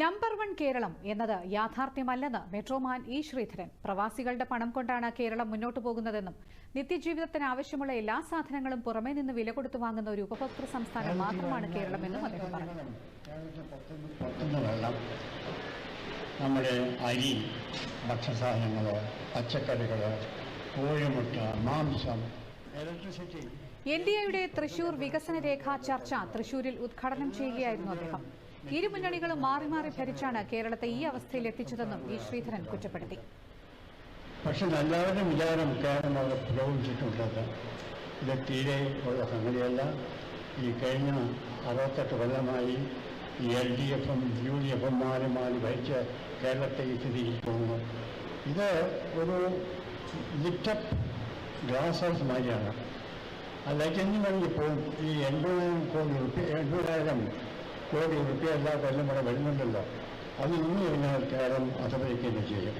Number one Keralam എന്നത് യാഥാർത്ഥ്യമല്ലെന്ന് metro man E Sreedharan. പ്രവാസികളുടെ പണം കൊണ്ടാണ് കേരളം മുന്നോട്ടു പോകുന്നതെന്നും നിത്യജീവിതത്തിന് ആവശ്യമുള്ള എല്ലാ സാധനങ്ങളും പുറമേ നിന്ന് വില കൊടുത്തു വാങ്ങുന്ന ഒരു ഉപഭോക്തൃ സംസ്ഥാനം മാത്രമാണ് കേരളമെന്നും അദ്ദേഹം പറഞ്ഞു. നമ്മുടെ അരി ഭക്ഷ്യസാധനങ്ങൾ പച്ചക്കറികൾ കോഴിമുട്ട മാംസം എൻ ഡി എയുടെ തൃശൂർ വികസന രേഖ ചർച്ച തൃശൂരിൽ ഉദ്ഘാടനം ചെയ്യുകയായിരുന്നു അദ്ദേഹം. ഇരു മുന്നണികളും മാറി മാറി ഭരിച്ചാണ് കേരളത്തെ ഈ അവസ്ഥയിൽ എത്തിച്ചതെന്നും ഇ ശ്രീധരൻ കുറ്റപ്പെടുത്തി. പക്ഷെ നല്ലവരുടെ വിചാരം കാരണം അവിടെ പുരോഗമിച്ചിട്ടുള്ളത് ഇത് തീരെ ഉള്ള സംഗതിയല്ല ഈ കഴിഞ്ഞ അറുപത്തെട്ട് കൊല്ലമായി എൽ ഡി എഫും യു ഡി എഫും മാറി മാറി ഭരിച്ച കേരളത്തെ പോകുന്നു. ഇത് ഒരു ലിറ്റപ്പ് ഗ്ലാസ് ഹൗസ് മാതിരിയാണ്. അല്ലെങ്കിൽ പോകും ഈ എൺപതിനായിരം കോടി എൺപതിനായിരം കോടി റുപ്യ എല്ലാ കൊല്ലം കൂടെ വരുന്നുണ്ടല്ലോ. അത് നിന്ന് കഴിഞ്ഞാൽ കേരളം അധപതിക്കുകയും ചെയ്യും.